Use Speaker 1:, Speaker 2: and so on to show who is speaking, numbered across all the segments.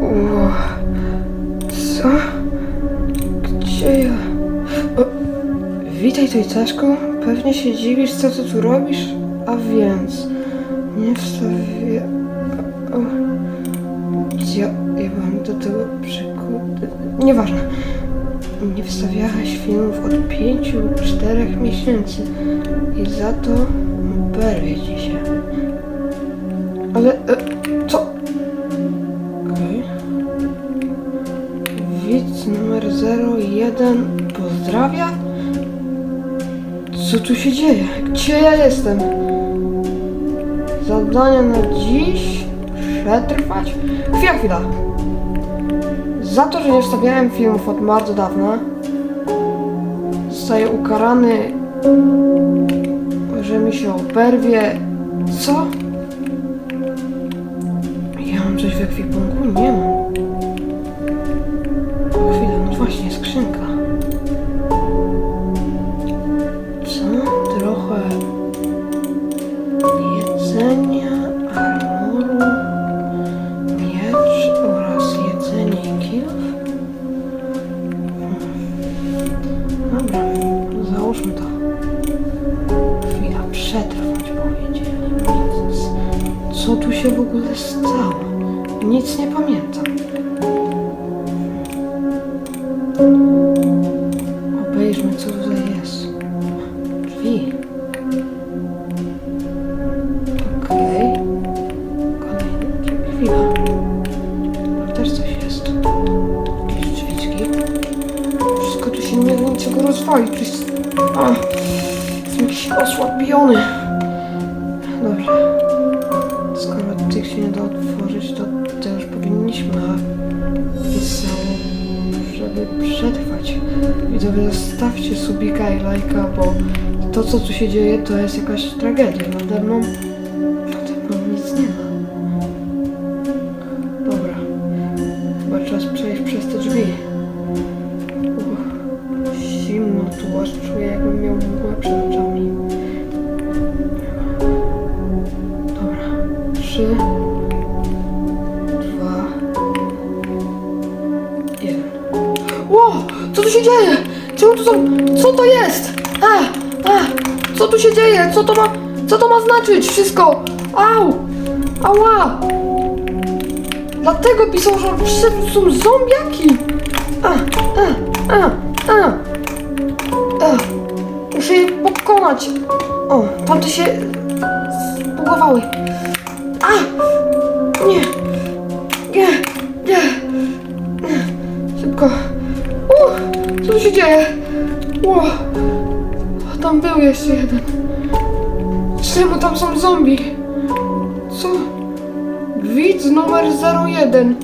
Speaker 1: Ło. Co? Gdzie ja? O, witaj, Tojcaszku. Pewnie się dziwisz, co ty tu robisz? A więc... Nie wstawię... O, ja, ja byłem do tego przykuty... Nieważne. Nie wstawiałeś filmów od pięciu, czterech miesięcy. I za to berwie ci się. Ale... E, 01 pozdrawia? Co tu się dzieje? Gdzie ja jestem? Zadania na dziś? Przetrwać? Chwila, chwila. Za to, że nie wstawiałem filmów od bardzo dawna, zostaję ukarany, że mi się oberwie. Co? Ja mam coś w ekwipunku? Nie mam. Właśnie, skrzynka. Co? Trochę jedzenia, armoru, miecz oraz jedzenie i. Dobra, załóżmy to. Chwila, przetrwać powiedzieli. Co tu się w ogóle stało? Nic nie pamiętam. Tutaj jest. Drzwi. Okej. Kolejny. Chwila. Tu też coś jest. Jakieś drzwiczki. Wszystko tu się nie niczego rozwalić. Przecież... A, jestem jakiś osłabiony. Dobrze. Skoro tych się nie da otworzyć, to też powinniśmy, a żeby przetrwać. Widzowie, zostawcie subika i lajka, bo to, co tu się dzieje, to jest jakaś tragedia. Nade mną, nade mną nic nie ma. Dobra. Chyba czas przejść przez te drzwi. Uff, zimno tu, aż czuję, jakbym miał mgłę przed tu się dzieje? Czemu tu są... Co to jest? A! A! Co tu się dzieje? Co to ma... Co to ma znaczyć? Wszystko! Au! Ała! Dlatego pisał, że są zombiaki! A! A! A! A! A! Muszę je pokonać! O! Tamte się... zbugowały. A! Nie! Nie! Nie! Szybko! Tu się dzieje? Ło! Tam był jeszcze jeden. Czemu tam są zombie? Co? Widz numer 01.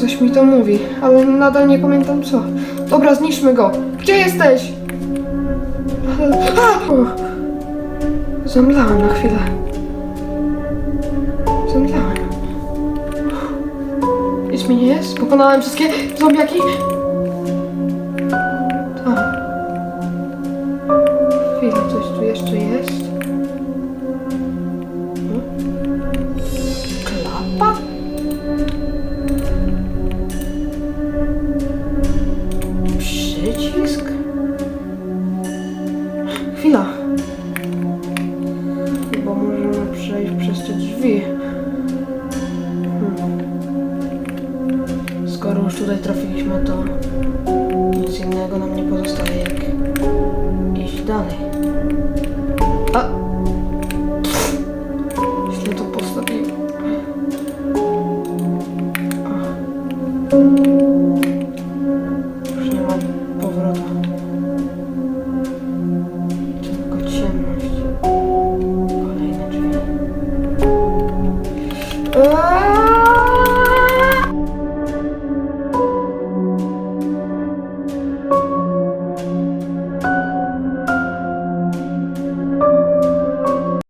Speaker 1: Coś mi to mówi, ale nadal nie pamiętam co. Dobra, zniszczmy go. Gdzie jesteś? Zemdlałem na chwilę. Nic mi nie jest? Pokonałem wszystkie zombiaki? Tak. Chwila, coś tu jeszcze jest? Klapa? Przycisk? Chwila. Chyba możemy przejść przez te drzwi. Tutaj trafiliśmy, to